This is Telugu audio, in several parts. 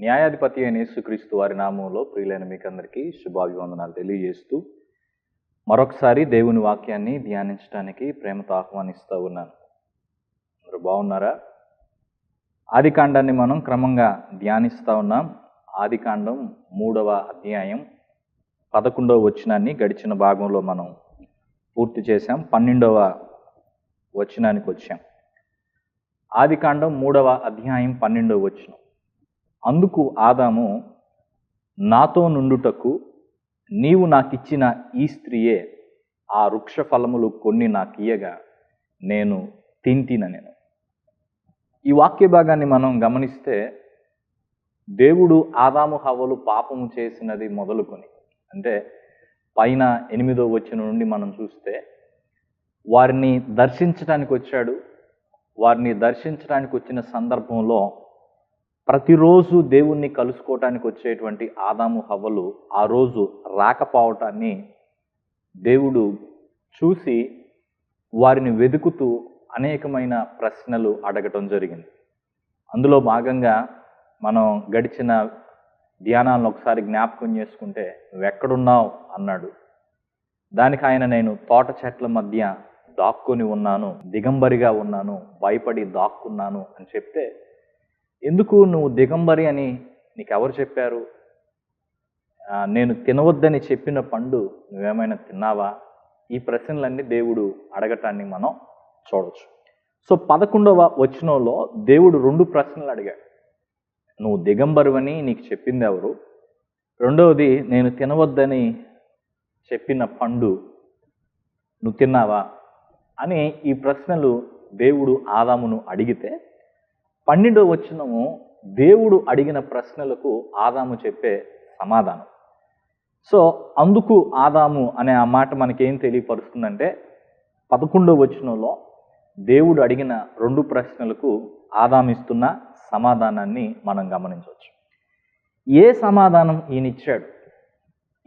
న్యాయాధిపతి అయిన యేసుక్రీస్తు వారి నామంలో ప్రియులైన మీకందరికీ శుభాభివందనాలు తెలియజేస్తూ మరొకసారి దేవుని వాక్యాన్ని ధ్యానించడానికి ప్రేమతో ఆహ్వానిస్తూ ఉన్నాను. మీరు బాగున్నారా? ఆది కాండాన్ని మనం క్రమంగా ధ్యానిస్తూ ఉన్నాం. ఆది కాండం మూడవ అధ్యాయం పదకొండవ వచనాన్ని గడిచిన భాగంలో మనం పూర్తి చేశాం. పన్నెండవ వచనానికి వచ్చాం. ఆది కాండం మూడవ అధ్యాయం పన్నెండవ వచనం. అందుకు ఆదాము నాతో నుండుటకు నీవు నాకిచ్చిన ఈ స్త్రీయే ఆ వృక్ష ఫలములు కొన్ని నాకియగా నేను తింటిన నేను. ఈ వాక్య భాగాన్ని మనం గమనిస్తే దేవుడు ఆదాము హవ్వలు పాపము చేసినది మొదలుకొని అంటే పైన ఎనిమిదో వచ్చిన నుండి మనం చూస్తే వారిని దర్శించడానికి వచ్చాడు వారిని దర్శించడానికి వచ్చిన సందర్భంలో ప్రతిరోజు దేవుణ్ణి కలుసుకోవటానికి వచ్చేటువంటి ఆదాము హవ్వలు ఆ రోజు రాకపోవటాన్ని దేవుడు చూసి వారిని వెతుకుతూ అనేకమైన ప్రశ్నలు అడగటం జరిగింది. అందులో భాగంగా మనం గడిచిన ధ్యానాలను ఒకసారి జ్ఞాపకం చేసుకుంటే నువ్వెక్కడున్నావు? అన్నాడు. దానికి ఆయన నేను తోట చెట్ల మధ్య దాక్కుని ఉన్నాను దిగంబరిగా ఉన్నాను భయపడి దాక్కున్నాను అని చెప్తే ఎందుకు నువ్వు దిగంబరి అని నీకు ఎవరు చెప్పారు నేను తినవద్దని చెప్పిన పండు నువ్వేమైనా తిన్నావా? ఈ ప్రశ్నలన్నీ దేవుడు అడగటాన్ని మనం చూడవచ్చు సో పదకొండవ వచనంలో దేవుడు రెండు ప్రశ్నలు అడిగాడు. నువ్వు దిగంబరువని నీకు చెప్పింది ఎవరు? రెండవది నేను తినవద్దని చెప్పిన పండు నువ్వు తిన్నావా? అని ఈ ప్రశ్నలు దేవుడు ఆదామును అడిగితే పన్నెండో వచనము దేవుడు అడిగిన ప్రశ్నలకు ఆదాము చెప్పే సమాధానం. సో అందుకు ఆదాము అనే ఆ మాట మనకేం తెలియపరుస్తుందంటే పదకొండో వచనంలో దేవుడు అడిగిన రెండు ప్రశ్నలకు ఆదామిస్తున్న సమాధానాన్ని మనం గమనించవచ్చు. ఏ సమాధానం ఈయనిచ్చాడు?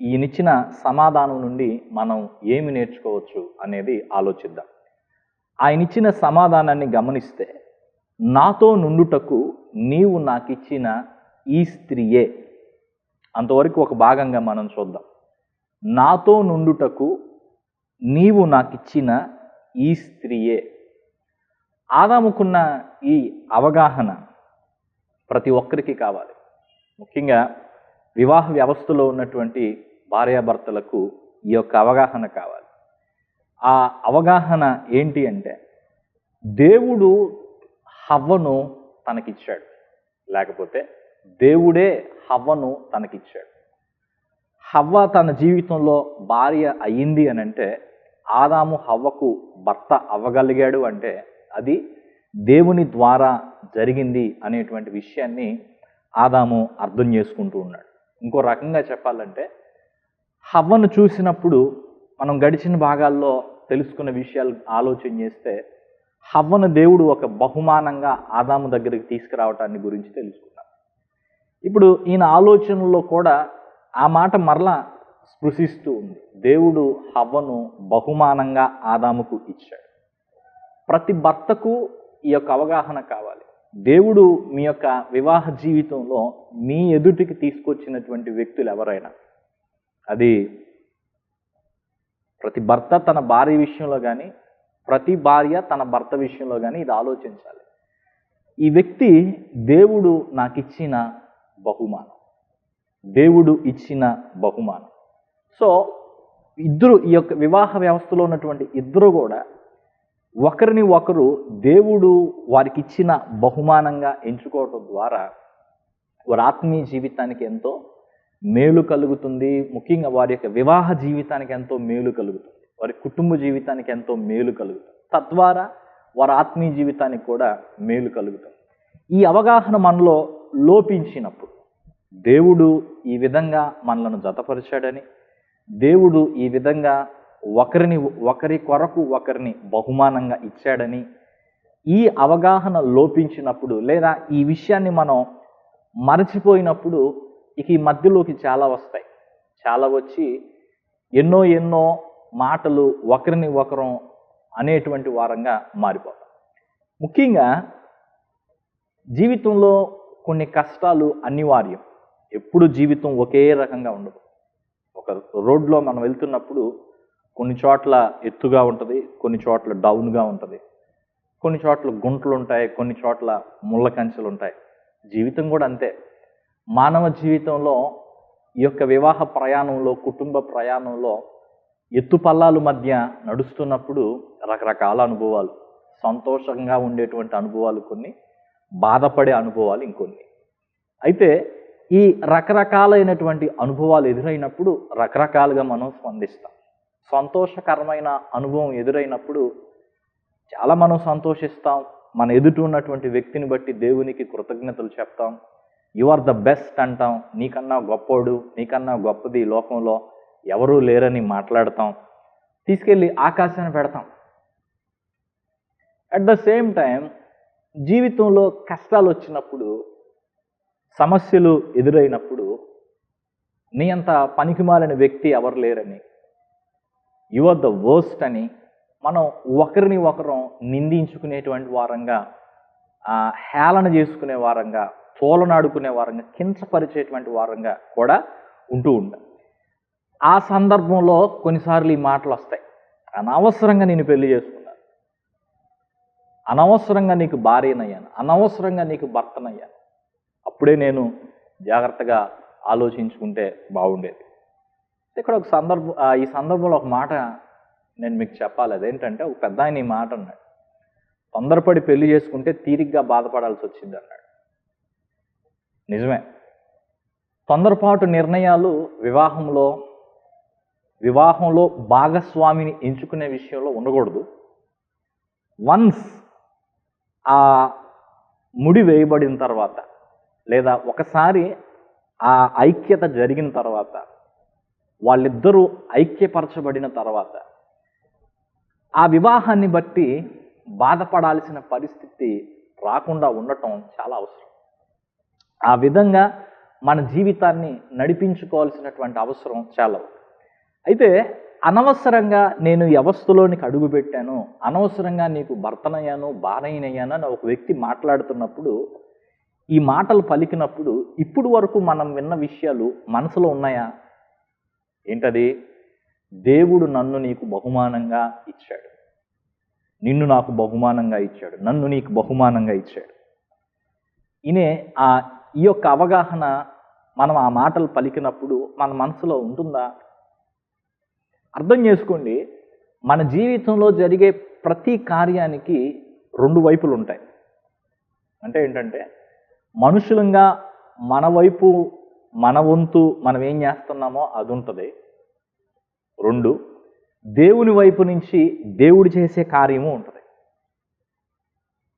ఈయనిచ్చిన సమాధానం నుండి మనం ఏమి నేర్చుకోవచ్చు అనేది ఆలోచిద్దాం. ఆయన ఇచ్చిన సమాధానాన్ని గమనిస్తే నాతో నుండుటకు నీవు నాకిచ్చిన ఈ స్త్రీయే. అంతవరకు ఒక భాగంగా మనం చూద్దాం. నాతో నుండుటకు నీవు నాకిచ్చిన ఈ స్త్రీయే. ఆదాముకున్న ఈ అవగాహన ప్రతి ఒక్కరికి కావాలి. ముఖ్యంగా వివాహ వ్యవస్థలో ఉన్నటువంటి భార్యాభర్తలకు ఈ యొక్క అవగాహన కావాలి. ఆ అవగాహన ఏంటి అంటే దేవుడు హవ్వను తనకిచ్చాడు. లేకపోతే దేవుడే హవ్వను తనకిచ్చాడు. హవ్వ తన జీవితంలో భార్య అయ్యింది అని అంటే ఆదాము హవ్వకు భర్త అవ్వగలిగాడు అంటే అది దేవుని ద్వారా జరిగింది అనేటువంటి విషయాన్ని ఆదాము అర్థం చేసుకుంటూ ఉన్నాడు. ఇంకో రకంగా చెప్పాలంటే హవ్వను చూసినప్పుడు మనం గడిచిన భాగాల్లో తెలుసుకున్న విషయాలు ఆలోచన చేస్తే హవ్వను దేవుడు ఒక బహుమానంగా ఆదాము దగ్గరికి తీసుకురావటాన్ని గురించి తెలుసుకున్నాం ఇప్పుడు ఈయన ఆలోచనలో కూడా ఆ మాట మరలా స్పృశిస్తూ ఉంది. దేవుడు హవ్వను బహుమానంగా ఆదాముకు ఇచ్చాడు. ప్రతి భర్తకు ఈ యొక్క అవగాహన కావాలి. దేవుడు మీ యొక్క వివాహ జీవితంలో మీ ఎదుటికి తీసుకొచ్చినటువంటి వ్యక్తులు ఎవరైనా అది ప్రతి భర్త తన భార్య విషయంలో కానీ ప్రతి భార్య తన భర్త విషయంలో కానీ ఇది ఆలోచించాలి. ఈ వ్యక్తి దేవుడు నాకు ఇచ్చిన బహుమానం. దేవుడు ఇచ్చిన బహుమానం. సో ఇద్దరు ఈ యొక్క వివాహ వ్యవస్థలో ఉన్నటువంటి ఇద్దరు కూడా ఒకరిని ఒకరు దేవుడు వారికి ఇచ్చిన బహుమానంగా ఎంచుకోవటం ద్వారా వారి ఆత్మీయ జీవితానికి ఎంతో మేలు కలుగుతుంది. ముఖ్యంగా వారి యొక్క వివాహ జీవితానికి ఎంతో మేలు కలుగుతుంది. వారి కుటుంబ జీవితానికి ఎంతో మేలు కలుగుతుంది తద్వారా వారి ఆత్మీయ జీవితానికి కూడా మేలు కలుగుతుంది ఈ అవగాహన మనలో లోపించినప్పుడు దేవుడు ఈ విధంగా మనలను జతపరిచాడని దేవుడు ఈ విధంగా ఒకరిని ఒకరి కొరకు ఒకరిని బహుమానంగా ఇచ్చాడని ఈ అవగాహన లోపించినప్పుడు లేదా ఈ విషయాన్ని మనం మరచిపోయినప్పుడు ఇక ఈ మధ్యలోకి చాలా వస్తాయి. చాలా వచ్చి ఎన్నో ఎన్నో మాటలు ఒకరిని ఒకరం అనేటువంటి వారంగా మారిపోతాం. ముఖ్యంగా జీవితంలో కొన్ని కష్టాలు అనివార్యం. ఎప్పుడు జీవితం ఒకే రకంగా ఉండదు. ఒక రోడ్లో మనం వెళ్తున్నప్పుడు కొన్ని చోట్ల ఎత్తుగా ఉంటుంది కొన్ని చోట్ల డౌన్గా ఉంటుంది కొన్ని చోట్ల గుంటలు ఉంటాయి కొన్ని చోట్ల ముళ్ళ కంచెలు ఉంటాయి జీవితం కూడా అంతే. మానవ జీవితంలో ఈ యొక్క వివాహ ప్రయాణంలో కుటుంబ ప్రయాణంలో ఎత్తుపల్లాల మధ్య నడుస్తున్నప్పుడు రకరకాల అనుభవాలు సంతోషంగా ఉండేటువంటి అనుభవాలు కొన్ని బాధపడే అనుభవాలు ఇంకొన్ని. అయితే ఈ రకరకాలైనటువంటి అనుభవాలు ఎదురైనప్పుడు రకరకాలుగా మనం స్పందిస్తాం. సంతోషకరమైన అనుభవం ఎదురైనప్పుడు చాలా మనం సంతోషిస్తాం. మన ఎదుటి ఉన్నటువంటి వ్యక్తిని బట్టి దేవునికి కృతజ్ఞతలు చెప్తాం. యు ఆర్ ద బెస్ట్ అంటాం. నీకన్నా గొప్పోడు నీకన్నా గొప్పది లోకంలో. ఎవరూ లేరని మాట్లాడతాం. తీసుకెళ్ళి ఆకాశాన్ని పెడతాం. అట్ ద సేమ్ టైం జీవితంలో కష్టాలు వచ్చినప్పుడు సమస్యలు ఎదురైనప్పుడు నీ అంత పనికిమాలిన వ్యక్తి ఎవరు లేరని యు ఆర్ ద వర్స్ట్ అని మనం ఒకరిని ఒకరం నిందించుకునేటువంటి వారంగా హేళన చేసుకునే వారంగా తోలనాడుకునే వారంగా కించపరిచేటువంటి వారంగా కూడా ఉంటూ ఉండాలి ఆ సందర్భంలో కొన్నిసార్లు ఈ మాటలు వస్తాయి. అనవసరంగా నేను పెళ్ళి చేసుకున్నాను. అనవసరంగా నీకు భార్యనయ్యాను. అనవసరంగా నీకు భర్తనయ్యాను. అప్పుడే నేను జాగ్రత్తగా ఆలోచించుకుంటే బాగుండేది. ఇక్కడ ఒక సందర్భం ఆ, ఈ సందర్భంలో ఒక మాట నేను మీకు చెప్పాలి. అదేంటంటే ఒక పెద్ద ఆయన ఈ మాట అన్నాడు. తొందరపడి పెళ్ళి చేసుకుంటే తీరిగ్గా బాధపడాల్సి వచ్చింది అన్నాడు. నిజమే. తొందరపాటు నిర్ణయాలు వివాహంలో వివాహంలో భాగస్వామిని ఎంచుకునే విషయంలో ఉండకూడదు. వన్స్ ఆ ముడి వేయబడిన తర్వాత లేదా ఒకసారి ఆ ఐక్యత జరిగిన తర్వాత వాళ్ళిద్దరూ ఐక్యపరచబడిన తర్వాత ఆ వివాహాన్ని బట్టి బాధపడాల్సిన పరిస్థితి రాకుండా ఉండటం చాలా అవసరం. ఆ విధంగా మన జీవితాన్ని నడిపించుకోవాల్సినటువంటి అవసరం చాలా అయితే అనవసరంగా నేను వ్యవస్థలోనికి అడుగుపెట్టాను అనవసరంగా నీకు భర్తనయ్యాను భార్యనయ్యాను అని ఒక వ్యక్తి మాట్లాడుతున్నప్పుడు ఈ మాటలు పలికినప్పుడు ఇప్పుడు వరకు మనం విన్న విషయాలు మనసులో ఉన్నాయా? ఏంటది? దేవుడు నన్ను నీకు బహుమానంగా ఇచ్చాడు. నిన్ను నాకు బహుమానంగా ఇచ్చాడు. నన్ను నీకు బహుమానంగా ఇచ్చాడు. ఇనే ఆ ఈ యొక్క అవగాహన మనం ఆ మాటలు పలికినప్పుడు మన మనసులో ఉంటుందా? అర్థం చేసుకోండి మన జీవితంలో జరిగే ప్రతి కార్యానికి రెండు వైపులు ఉంటాయి. అంటే ఏంటంటే మనుషులంగా మన వైపు మన వంతు మనం ఏం చేస్తున్నామో అది ఉంటుంది. రెండు దేవుని వైపు నుంచి దేవుడు చేసే కార్యము ఉంటుంది.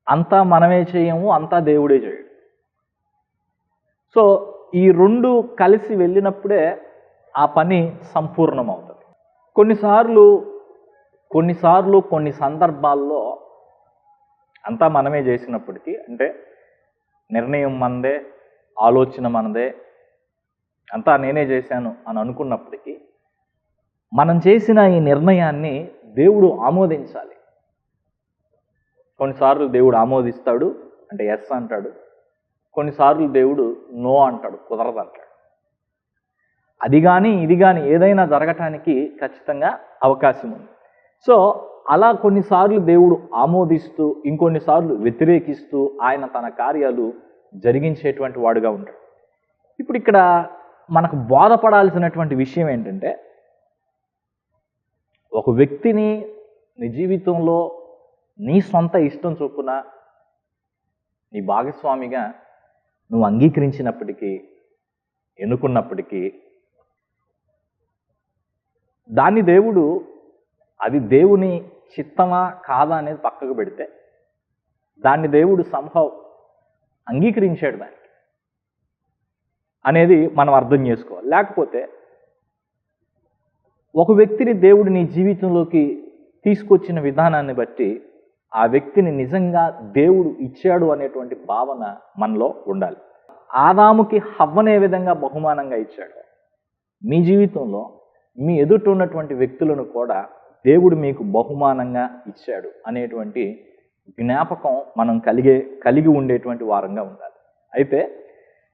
అంతా మనమే చేయము అంతా దేవుడే చేయడు. సో ఈ రెండు కలిసి వెళ్ళినప్పుడే ఆ పని సంపూర్ణమవుతుంది. కొన్నిసార్లు కొన్నిసార్లు కొన్ని సందర్భాల్లో అంతా మనమే చేసినప్పటికీ అంటే నిర్ణయం మనదే ఆలోచన మనదే అంతా నేనే చేశాను అని అనుకున్నప్పటికీ మనం చేసిన ఈ నిర్ణయాన్ని దేవుడు ఆమోదించాలి. కొన్నిసార్లు దేవుడు ఆమోదిస్తాడు అంటే ఎస్ అంటాడు. కొన్నిసార్లు దేవుడు నో అంటాడు కుదరదు అంటాడు అది కానీ ఇది కానీ ఏదైనా జరగటానికి ఖచ్చితంగా అవకాశం ఉంది. సో అలా కొన్నిసార్లు దేవుడు ఆమోదిస్తూ ఇంకొన్నిసార్లు వ్యతిరేకిస్తూ ఆయన తన కార్యాలు జరిగించేటువంటి వాడుగా ఉంటాడు. ఇప్పుడు ఇక్కడ మనకు బోధపడాల్సినటువంటి విషయం ఏంటంటే ఒక వ్యక్తిని నీ జీవితంలో నీ సొంత ఇష్టం చొప్పున నీ భాగస్వామిగా నువ్వు అంగీకరించినప్పటికీ ఎన్నుకున్నప్పటికీ దాన్ని దేవుడు అది దేవుని చిత్తమా కాదా అనేది పక్కకు పెడితే దాన్ని దేవుడు సంభవ్ అంగీకరించాడు దానికి అనేది మనం అర్థం చేసుకోవాలి. లేకపోతే ఒక వ్యక్తిని దేవుడు నీ జీవితంలోకి తీసుకొచ్చిన విధానాన్ని బట్టి ఆ వ్యక్తిని నిజంగా దేవుడు ఇచ్చాడు అనేటువంటి భావన మనలో ఉండాలి. ఆదాముకి హవ్వనే విధంగా బహుమానంగా ఇచ్చాడు? మీ జీవితంలో మీ ఎదుట ఉన్నటువంటి వ్యక్తులను కూడా దేవుడు మీకు బహుమానంగా ఇచ్చాడు అనేటువంటి జ్ఞాపకం మనం కలిగే కలిగి ఉండేటువంటి వారంగా ఉండాలి. అయితే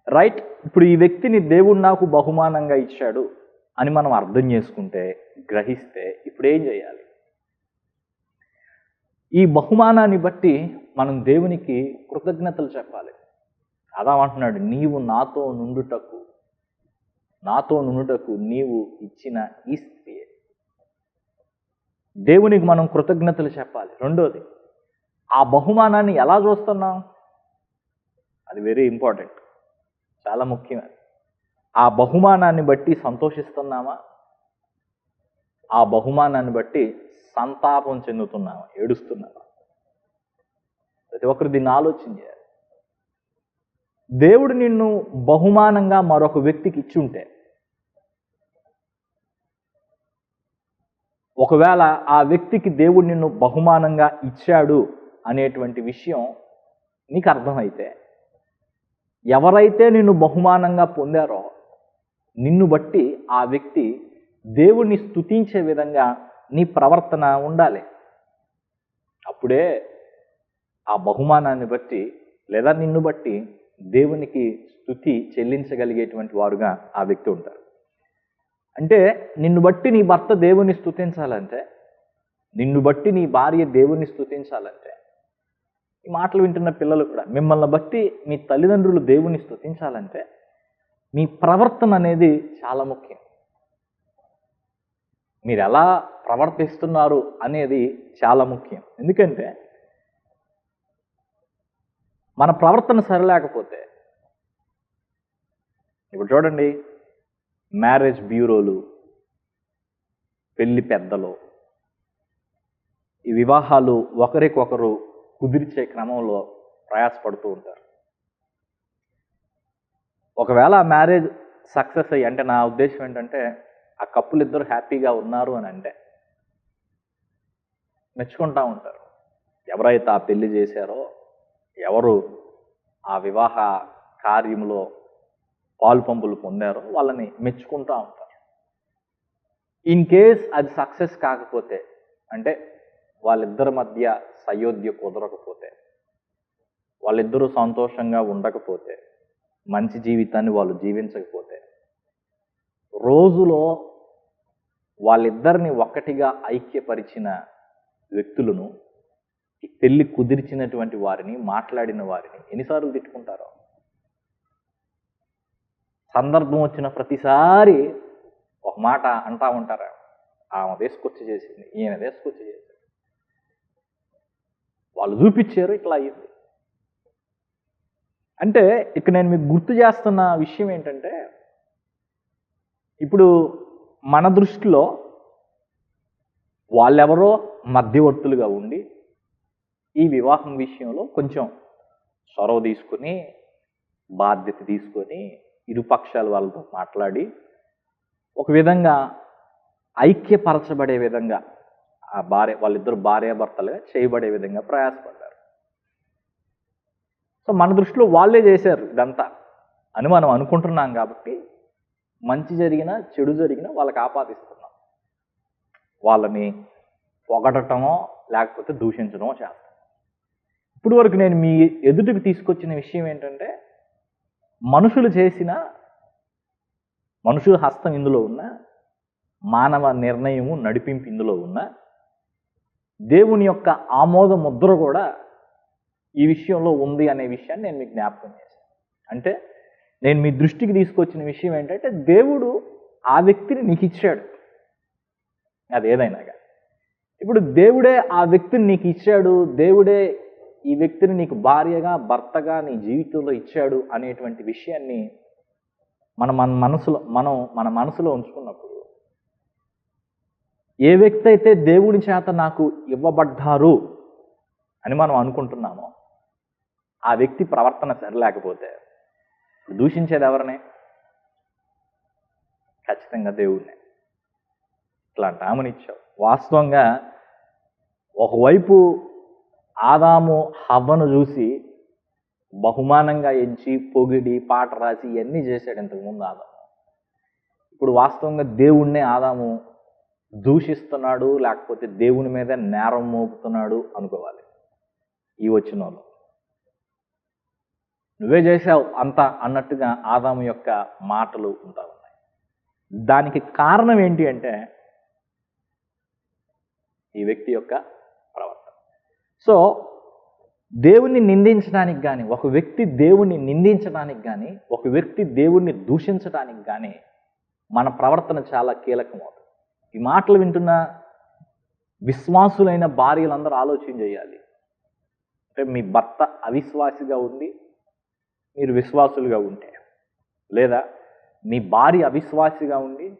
రైట్ ఇప్పుడు ఈ వ్యక్తిని దేవుడు నాకు బహుమానంగా ఇచ్చాడు అని మనం అర్థం చేసుకుంటే గ్రహిస్తే ఇప్పుడు ఏం చేయాలి? ఈ బహుమానాన్ని బట్టి మనం దేవునికి కృతజ్ఞతలు చెప్పాలి. అదామంటున్నాడు నీవు నాతో నుండుటకు నాతో నుండుటకు నీవు ఇచ్చిన ఈ స్త్రీయే దేవునికి మనం కృతజ్ఞతలు చెప్పాలి. రెండోది ఆ బహుమానాన్ని ఎలా చూస్తున్నాం? అది వెరీ ఇంపార్టెంట్ చాలా ముఖ్యమైన ఆ బహుమానాన్ని బట్టి సంతోషిస్తున్నామా? ఆ బహుమానాన్ని బట్టి సంతాపం చెందుతున్నామా? ఏడుస్తున్నామా? ప్రతి ఒక్కరు దీన్ని ఆలోచన చేయాలి. దేవుడు నిన్ను బహుమానంగా మరొక వ్యక్తికి ఇచ్చి ఉంటే ఒకవేళ ఆ వ్యక్తికి దేవుడు నిన్ను బహుమానంగా ఇచ్చాడు అనేటువంటి విషయం నీకు అర్థమైతే ఎవరైతే నిన్ను బహుమానంగా పొందారో నిన్ను బట్టి ఆ వ్యక్తి దేవుణ్ణి స్తుతించే విధంగా నీ ప్రవర్తన ఉండాలి. అప్పుడే ఆ బహుమానాన్ని బట్టి లేదా నిన్ను బట్టి దేవునికి స్థుతి చెల్లించగలిగేటువంటి వారుగా ఆ వ్యక్తి ఉంటారు. అంటే నిన్ను బట్టి నీ భర్త దేవుని స్థుతించాలంటే నిన్ను బట్టి నీ భార్య దేవుని స్థుతించాలంటే ఈ మాటలు వింటున్న పిల్లలు కూడా మిమ్మల్ని బట్టి మీ తల్లిదండ్రులు దేవుని స్థుతించాలంటే మీ ప్రవర్తన అనేది చాలా ముఖ్యం. మీరు ఎలా ప్రవర్తిస్తున్నారు అనేది చాలా ముఖ్యం. ఎందుకంటే మన ప్రవర్తన సరిలేకపోతే ఇప్పుడు చూడండి మ్యారేజ్ బ్యూరోలు పెళ్ళి పెద్దలు. ఈ వివాహాలు ఒకరికొకరు కుదిర్చే క్రమంలో ప్రయాసపడుతూ ఉంటారు. ఒకవేళ ఆ మ్యారేజ్ సక్సెస్ అయ్యి అంటే నా ఉద్దేశం ఏంటంటే ఆ కప్పులు ఇద్దరు హ్యాపీగా ఉన్నారు అని అంటే మెచ్చుకుంటా ఉంటారు. ఎవరైతే ఆ పెళ్ళి చేశారో ఎవరు ఆ వివాహ కార్యంలో పాలు పంపులు పొందారో వాళ్ళని మెచ్చుకుంటూ ఉంటారు. ఇన్ కేస్ అది సక్సెస్ కాకపోతే అంటే వాళ్ళిద్దరి మధ్య సయోధ్య కుదరకపోతే వాళ్ళిద్దరూ సంతోషంగా ఉండకపోతే మంచి జీవితాన్ని వాళ్ళు జీవించకపోతే రోజులో వాళ్ళిద్దరిని ఒక్కటిగా ఐక్యపరిచిన వ్యక్తులను పెళ్ళి కుదిర్చినటువంటి వారిని మాట్లాడిన వారిని ఎన్నిసార్లు తిట్టుకుంటారో సందర్భం వచ్చిన ప్రతిసారి ఒక మాట అంటా ఉంటారా. ఆమె తీసుకొచ్చి చేసింది ఈయన తీసుకొచ్చి చేసింది. వాళ్ళు చూపించారు ఇట్లా అయ్యింది అంటే ఇక్కడ నేను మీకు గుర్తు చేస్తున్న విషయం ఏంటంటే ఇప్పుడు మన దృష్టిలో వాళ్ళెవరో మధ్యవర్తులుగా ఉండి ఈ వివాహం విషయంలో కొంచెం చొరవ తీసుకొని బాధ్యత తీసుకొని ఇరుపక్షాల వాళ్ళతో మాట్లాడి ఒక విధంగా ఐక్యపరచబడే విధంగా ఆ భార్య వాళ్ళిద్దరు భార్యాభర్తలుగా చేయబడే విధంగా ప్రయాసపడ్డారు. సో మన దృష్టిలో వాళ్ళే చేశారు ఇదంతా అని మనం అనుకుంటున్నాం కాబట్టి మంచి జరిగినా చెడు జరిగినా వాళ్ళకి ఆపాదిస్తున్నాం. వాళ్ళని పొగడటమో లేకపోతే దూషించడమో చేస్తాం ఇప్పుడు వరకు నేను మీ ఎదుటికి తీసుకొచ్చిన విషయం ఏంటంటే మనుషులు చేసిన మనుషుల హస్తం ఇందులో ఉన్న మానవ నిర్ణయము నడిపింపు ఇందులో ఉన్న దేవుని యొక్క ఆమోద ముద్ర కూడా ఈ విషయంలో ఉంది అనే విషయాన్ని నేను మీకు జ్ఞాపకం చేశాను. అంటే నేను మీ దృష్టికి తీసుకొచ్చిన విషయం ఏంటంటే దేవుడు ఆ వ్యక్తిని నీకు ఇచ్చాడు. అది ఏదైనా ఇప్పుడు దేవుడే ఆ వ్యక్తిని నీకు ఇచ్చాడు దేవుడే ఈ వ్యక్తిని నీకు భార్యగా భర్తగా నీ జీవితంలో ఇచ్చాడు అనేటువంటి విషయాన్ని మన మన మనసులో మనం మన మనసులో ఉంచుకున్నప్పుడు ఏ వ్యక్తి అయితే దేవుడి చేత నాకు ఇవ్వబడ్డారు అని మనం అనుకుంటున్నామో ఆ వ్యక్తి ప్రవర్తన సరిలేకపోతే దూషించేది ఎవరినే? ఖచ్చితంగా దేవుడినే ఇట్లాంటి ఆమెను ఇచ్చావు వాస్తవంగా ఒకవైపు ఆదాము హవ్వను చూసి బహుమానంగా ఎంచి పొగిడి పాట రాసి ఇవన్నీ చేశాడు ఇంతకుముందు ఆదాము. ఇప్పుడు వాస్తవంగా దేవుణ్ణే ఆదాము దూషిస్తున్నాడు లేకపోతే దేవుని మీద నేరం మోపుతున్నాడు అనుకోవాలి ఈ వచ్చిన వాళ్ళు నువ్వే చేసావు అంత అన్నట్టుగా ఆదాము యొక్క మాటలు ఉంటా ఉన్నాయి. దానికి కారణం ఏంటి అంటే ఈ వ్యక్తి యొక్క సో దేవుణ్ణి నిందించడానికి కానీ ఒక వ్యక్తి దేవుణ్ణి నిందించడానికి కానీ ఒక వ్యక్తి దేవుణ్ణి దూషించడానికి కానీ మన ప్రవర్తన చాలా కీలకమవుతుంది. ఈ మాటలు వింటున్న విశ్వాసులైన భార్యలందరూ ఆలోచన చేయాలి. అంటే మీ భర్త అవిశ్వాసిగా ఉండి మీరు విశ్వాసులుగా ఉంటే లేదా మీ భార్య అవిశ్వాసిగా ఉండి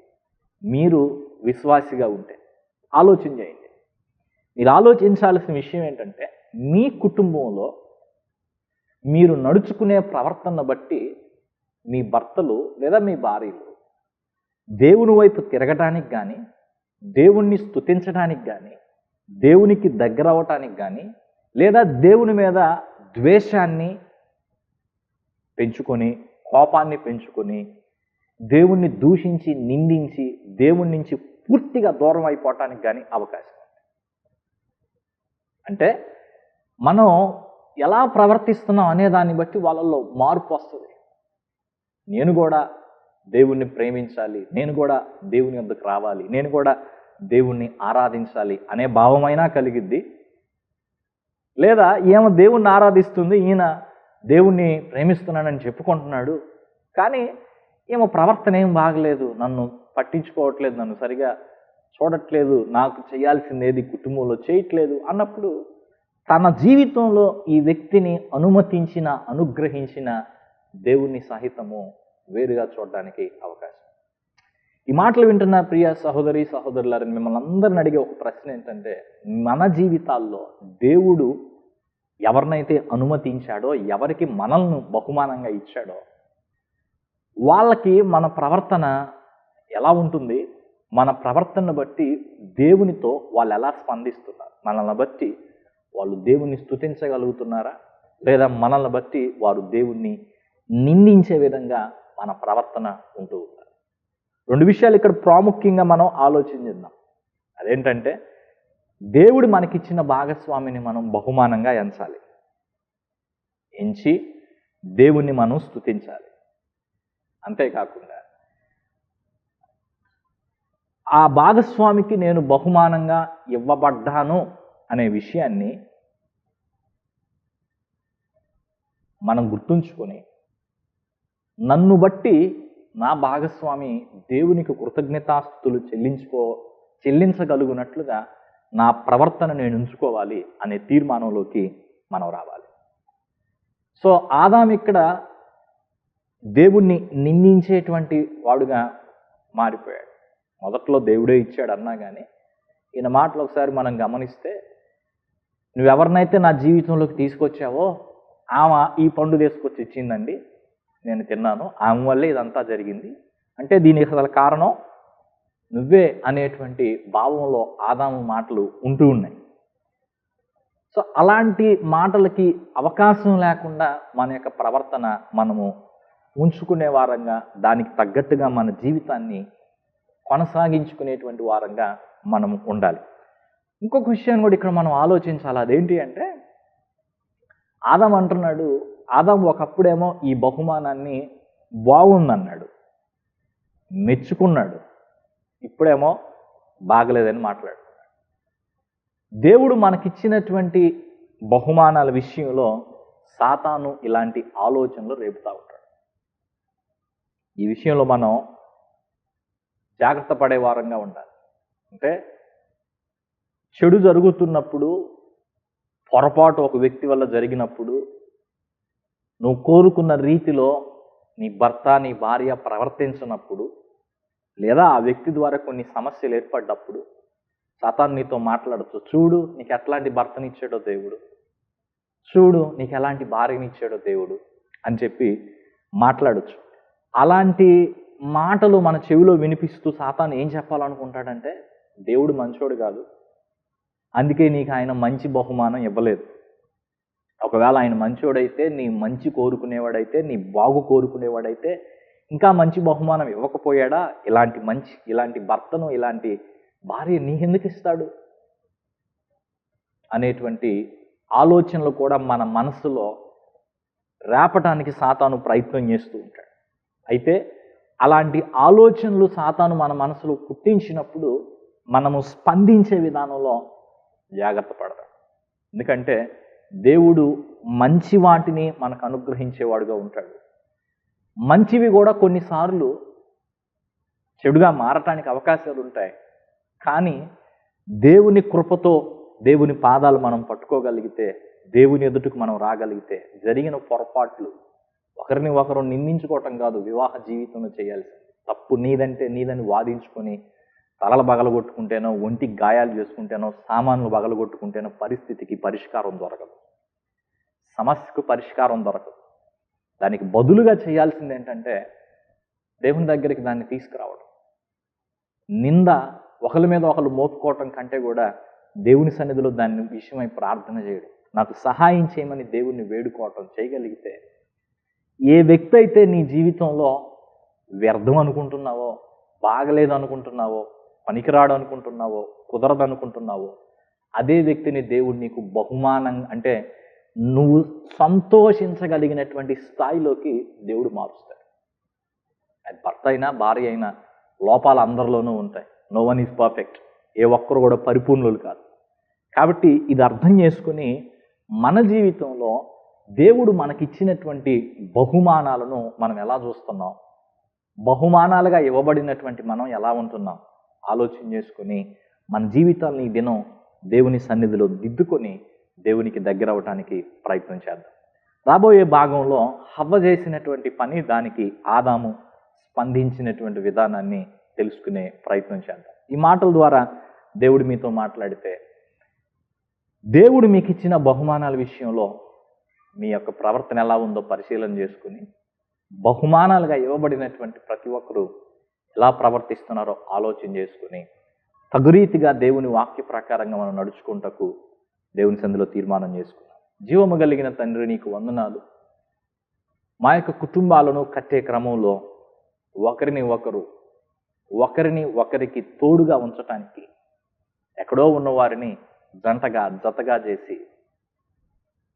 మీరు విశ్వాసిగా ఉంటే ఆలోచన చేయండి. మీరు ఆలోచించాల్సిన విషయం ఏంటంటే మీ కుటుంబంలో మీరు నడుచుకునే ప్రవర్తన బట్టి మీ భర్తలు లేదా మీ భార్యలు దేవుని వైపు తిరగటానికి కానీ దేవుణ్ణి స్తుతించడానికి కానీ దేవునికి దగ్గర అవటానికి కానీ లేదా దేవుని మీద ద్వేషాన్ని పెంచుకొని కోపాన్ని పెంచుకొని దేవుణ్ణి దూషించి నిందించి దేవుని నుంచి పూర్తిగా దూరం అయిపోవటానికి కానీ అవకాశం. అంటే మనం ఎలా ప్రవర్తిస్తున్నాం అనే దాన్ని బట్టి వాళ్ళల్లో మార్పు వస్తుంది. నేను కూడా దేవుణ్ణి ప్రేమించాలి నేను కూడా దేవుని వద్దకు రావాలి నేను కూడా దేవుణ్ణి ఆరాధించాలి అనే భావమైనా కలిగిద్ది. లేదా ఏమో దేవుణ్ణి ఆరాధిస్తుంది ఈయన దేవుణ్ణి ప్రేమిస్తున్నానని చెప్పుకుంటున్నాడు కానీ ఏమో ప్రవర్తన ఏం బాగలేదు నన్ను పట్టించుకోవట్లేదు నన్ను సరిగా చూడట్లేదు నాకు చేయాల్సిందేది కుటుంబంలో చేయట్లేదు అన్నప్పుడు తన జీవితంలో ఈ వ్యక్తిని అనుమతించిన అనుగ్రహించిన దేవుని సహితము వేరుగా చూడడానికి అవకాశం. ఈ మాటలు వింటున్న ప్రియ సహోదరి సహోదరులారని మిమ్మల్ని అందరిని అడిగే ఒక ప్రశ్న ఏంటంటే మన జీవితాల్లో దేవుడు ఎవరినైతే అనుమతించాడో ఎవరికి మనల్ని బహుమానంగా ఇచ్చాడో వాళ్ళకి మన ప్రవర్తన ఎలా ఉంటుంది? మన ప్రవర్తనను బట్టి దేవునితో వాళ్ళు ఎలా స్పందిస్తున్నారు? మనల్ని బట్టి వాళ్ళు దేవుణ్ణి స్థుతించగలుగుతున్నారా లేదా మనల్ని బట్టి వారు దేవుణ్ణి నిందించే విధంగా మన ప్రవర్తన ఉంటూ ఉంటారు రెండు విషయాలు ఇక్కడ ప్రాముఖ్యంగా మనం ఆలోచించిద్దాం అదేంటంటే దేవుడు మనకిచ్చిన భాగస్వామిని మనం బహుమానంగా ఎంచాలి. ఎంచి దేవుణ్ణి మనం స్తుతించాలి. అంతేకాకుండా ఆ భాగస్వామికి నేను బహుమానంగా ఇవ్వబడ్డాను అనే విషయాన్ని మనం గుర్తుంచుకొని నన్ను బట్టి నా భాగస్వామి దేవునికి కృతజ్ఞతాస్థుతులు చెల్లించుకో చెల్లించగలుగునట్లుగా నా ప్రవర్తన నేను ఉంచుకోవాలి అనే తీర్మానంలోకి మనం రావాలి. సో ఆదాం ఇక్కడ దేవుణ్ణి నిందించేటువంటి వాడుగా మారిపోయాడు. మొదట్లో దేవుడే ఇచ్చాడు అన్నా కానీ ఈయన మాటలు ఒకసారి మనం గమనిస్తే నువ్వెవరినైతే నా జీవితంలోకి తీసుకొచ్చావో ఆమె ఈ పండు తీసుకొచ్చి ఇచ్చిందండి నేను తిన్నాను ఆమె వల్లే ఇదంతా జరిగింది. అంటే దీనికి అసలు కారణం నువ్వే అనేటువంటి భావంలో ఆదాము మాటలు ఉంటూ ఉన్నాయి. సో అలాంటి మాటలకి అవకాశం లేకుండా మన యొక్క ప్రవర్తన మనము ఉంచుకునే వారంగా దానికి తగ్గట్టుగా మన జీవితాన్ని కొనసాగించుకునేటువంటి వారంగా మనం ఉండాలి. ఇంకొక విషయాన్ని కూడా ఇక్కడ మనం ఆలోచించాలి. అదేంటి అంటే ఆదాం అంటున్నాడు ఆదాం ఒకప్పుడేమో ఈ బహుమానాన్ని బాగుందన్నాడు మెచ్చుకున్నాడు ఇప్పుడేమో బాగలేదని మాట్లాడుతున్నాడు. దేవుడు మనకిచ్చినటువంటి బహుమానాల విషయంలో సాతాను ఇలాంటి ఆలోచనలు రేపుతా ఉంటాడు. ఈ విషయంలో మనం జాగ్రత్త పడే వారంగా ఉండాలి. అంటే చెడు జరుగుతున్నప్పుడు పొరపాటు ఒక వ్యక్తి వల్ల జరిగినప్పుడు నువ్వు కోరుకున్న రీతిలో నీ భర్త నీ భార్య ప్రవర్తించినప్పుడు లేదా ఆ వ్యక్తి ద్వారా కొన్ని సమస్యలు ఏర్పడ్డప్పుడు సతాన్ నీతో మాట్లాడచ్చు. చూడు నీకు ఎట్లాంటి భర్తనిచ్చాడో దేవుడు. చూడు నీకు ఎలాంటి భార్యనిచ్చాడో దేవుడు అని చెప్పి మాట్లాడచ్చు. అలాంటి మాటలు మన చెవిలో వినిపిస్తూ సాతాను ఏం చెప్పాలనుకుంటాడంటే దేవుడు మంచోడు కాదు. అందుకే నీకు ఆయన మంచి బహుమానం ఇవ్వలేదు. ఒకవేళ ఆయన మంచోడైతే నీ మంచి కోరుకునేవాడైతే నీ బాగు కోరుకునేవాడైతే ఇంకా మంచి బహుమానం ఇవ్వకపోయాడా? ఇలాంటి మంచి ఇలాంటి భర్తను ఇలాంటి భార్య నీ ఎందుకు ఇస్తాడు? అనేటువంటి ఆలోచనలు కూడా మన మనసులో రేపటానికి సాతాను ప్రయత్నం చేస్తూ ఉంటాడు. అయితే అలాంటి ఆలోచనలు సాతాను మన మనసులో పుట్టించినప్పుడు మనము స్పందించే విధానంలో జాగ్రత్త పడతాం. ఎందుకంటే దేవుడు మంచి వాటిని మనకు అనుగ్రహించేవాడుగా ఉంటాడు. మంచివి కూడా కొన్నిసార్లు చెడుగా మారటానికి అవకాశాలు ఉంటాయి. కానీ దేవుని కృపతో దేవుని పాదాలు మనం పట్టుకోగలిగితే దేవుని ఎదుటకు మనం రాగలిగితే జరిగిన పొరపాట్లు ఒకరిని ఒకరు నిందించుకోవటం కాదు వివాహ జీవితంలో చేయాల్సింది తప్పు నీదంటే నీదని వాదించుకొని తలలు బగలగొట్టుకుంటేనో ఒంటికి గాయాలు చేసుకుంటేనో సామాన్లు బగలగొట్టుకుంటేనో పరిస్థితికి పరిష్కారం దొరకదు. సమస్యకు పరిష్కారం దొరకదు. దానికి బదులుగా చేయాల్సింది ఏంటంటే దేవుని దగ్గరికి దాన్ని తీసుకురావడం నింద ఒకరి మీద ఒకరు మోపుకోవటం కంటే కూడా దేవుని సన్నిధిలో దాని విషయమై ప్రార్థన చేయడం. నాకు సహాయం చేయమని దేవుణ్ణి వేడుకోవటం చేయగలిగితే ఏ వ్యక్తి అయితే నీ జీవితంలో వ్యర్థం అనుకుంటున్నావో బాగలేదు అనుకుంటున్నావో పనికిరాడు అనుకుంటున్నావో కుదరదు అనుకుంటున్నావో అదే వ్యక్తిని దేవుడు నీకు బహుమానం అంటే నువ్వు సంతోషించగలిగినటువంటి స్థాయిలోకి దేవుడు మారుస్తాడు. అది భర్త అయినా భార్య అయినా లోపాలు అందరిలోనూ ఉంటాయి. నో వన్ ఈజ్ పర్ఫెక్ట్ ఏ ఒక్కరు కూడా పరిపూర్ణులు కాదు. కాబట్టి ఇది అర్థం చేసుకుని మన జీవితంలో దేవుడు మనకిచ్చినటువంటి బహుమానాలను మనం ఎలా చూస్తున్నాం? బహుమానాలుగా ఇవ్వబడినటువంటి మనం ఎలా ఉంటున్నాం? ఆలోచన చేసుకొని మన జీవితాన్ని ఈ దినం దేవుని సన్నిధిలో దిద్దుకొని దేవునికి దగ్గర అవటానికి ప్రయత్నం చేద్దాం. రాబోయే భాగంలో హవ్వ చేసినటువంటి పని దానికి ఆదాము స్పందించినటువంటి విధానాన్ని తెలుసుకునే ప్రయత్నం చేద్దాం. ఈ మాటల ద్వారా దేవుడు మీతో మాట్లాడితే దేవుడు మీకు ఇచ్చిన బహుమానాల విషయంలో మీ యొక్క ప్రవర్తన ఎలా ఉందో పరిశీలన చేసుకుని బహుమానాలుగా ఇవ్వబడినటువంటి ప్రతి ఒక్కరూ ఎలా ప్రవర్తిస్తున్నారో ఆలోచన చేసుకుని తగురీతిగా దేవుని వాక్య ప్రకారంగా మనం నడుచుకుంటకు దేవుని సందులో తీర్మానం చేసుకున్నాం. జీవము కలిగిన తండ్రి నీకు వందనాలు. మా యొక్క కుటుంబాలను కట్టే క్రమంలో ఒకరిని ఒకరు ఒకరిని ఒకరికి తోడుగా ఉంచటానికి ఎక్కడో ఉన్నవారిని జంటగా జతగా చేసి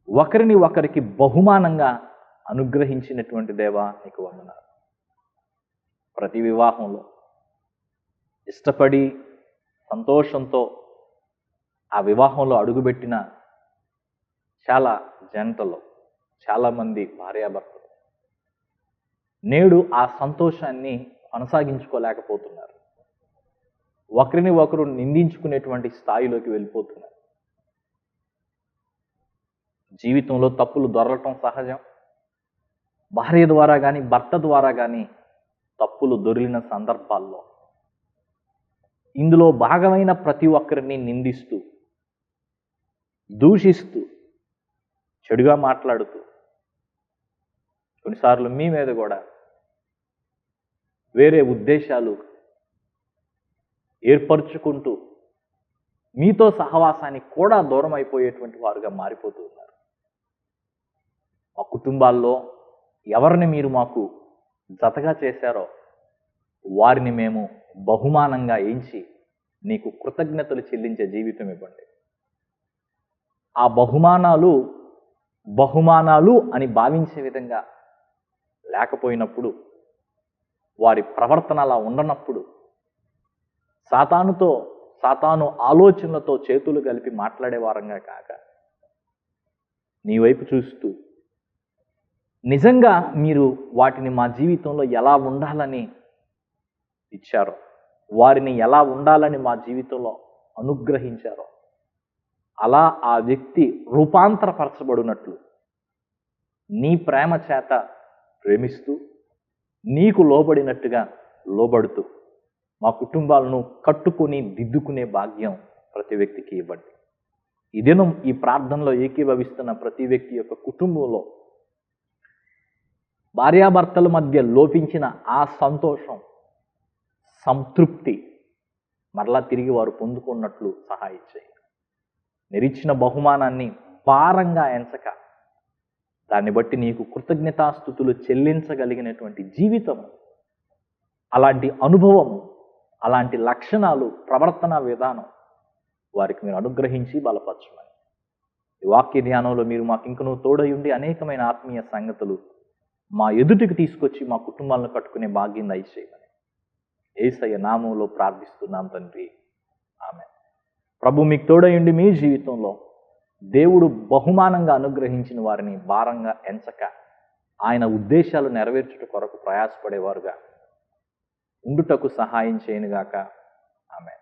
ఒకరిని ఒకరికి బహుమానంగా అనుగ్రహించినటువంటి దేవా నీకు వందనాలు. ప్రతి వివాహంలో ఇష్టపడి సంతోషంతో ఆ వివాహంలో అడుగుపెట్టిన చాలా జంటలు చాలామంది భార్యాభర్తలు నేడు ఆ సంతోషాన్ని కొనసాగించుకోలేకపోతున్నారు. ఒకరిని ఒకరు నిందించుకునేటువంటి స్థాయిలోకి వెళ్ళిపోతున్నారు. జీవితంలో తప్పులు దొరలటం సహజం. భార్య ద్వారా కానీ భర్త ద్వారా కానీ తప్పులు దొరికిన సందర్భాల్లో ఇందులో భాగమైన ప్రతి ఒక్కరిని నిందిస్తూ దూషిస్తూ చెడుగా మాట్లాడుతూ కొన్నిసార్లు మీ మీద కూడా వేరే ఉద్దేశాలు ఏర్పరచుకుంటూ మీతో సహవాసానికి కూడా దూరం అయిపోయేటువంటి వారుగా మారిపోతూ ఉన్నారు. మా కుటుంబాల్లో ఎవరిని మీరు మాకు జతగా చేశారో వారిని మేము బహుమానంగా ఎంచి నీకు కృతజ్ఞతలు చెల్లించే జీవితం ఇవ్వండి. ఆ బహుమానాలు బహుమానాలు అని భావించే విధంగా లేకపోయినప్పుడు వారి ప్రవర్తన అలా ఉండనప్పుడు సాతానుతో సాతాను ఆలోచనలతో చేతులు కలిపి మాట్లాడే వారంగా కాక నీ వైపు చూస్తూ నిజంగా మీరు వాటిని మా జీవితంలో ఎలా ఉండాలని ఇచ్చారో వారిని ఎలా ఉండాలని మా జీవితంలో అనుగ్రహించారో అలా ఆ వ్యక్తి రూపాంతరపరచబడినట్లు నీ ప్రేమ చేత ప్రేమిస్తూ నీకు లోబడినట్టుగా లోబడుతూ మా కుటుంబాలను కట్టుకొని దిద్దుకునే భాగ్యం ప్రతి వ్యక్తికి ఇవ్వండి. ఈ దినం ఈ ప్రార్థనలో ఏకీభవిస్తున్న ప్రతి వ్యక్తి యొక్క కుటుంబంలో భార్యాభర్తల మధ్య లోపించిన ఆ సంతోషం సంతృప్తి మరలా తిరిగి వారు పొందుకున్నట్లు సహాయించాయి నిరిచిన బహుమానాన్ని పారంగా ఎంచక దాన్ని బట్టి నీకు కృతజ్ఞతాస్థుతులు చెల్లించగలిగినటువంటి జీవితం అలాంటి అనుభవము అలాంటి లక్షణాలు ప్రవర్తన విధానం వారికి మీరు అనుగ్రహించి బలపరచమని. ఈ వాక్య ధ్యానంలో మీరు మాకు ఇంకనూ తోడయుండి అనేకమైన ఆత్మీయ సంగతులు మా ఎదుటికి తీసుకొచ్చి మా కుటుంబాలను కట్టుకునే భాగ్యం దయచేయమని. ఏసయ్య నామంలో ప్రార్థిస్తున్నాం తండ్రి. ఆమె ప్రభు మీకు తోడయండి మీ జీవితంలో దేవుడు బహుమానంగా అనుగ్రహించిన వారిని భారంగా ఎంచక ఆయన ఉద్దేశాలు నెరవేర్చుట కొరకు ప్రయాసపడేవారుగా. ఉండుటకు సహాయం చేయనుగాక. ఆమె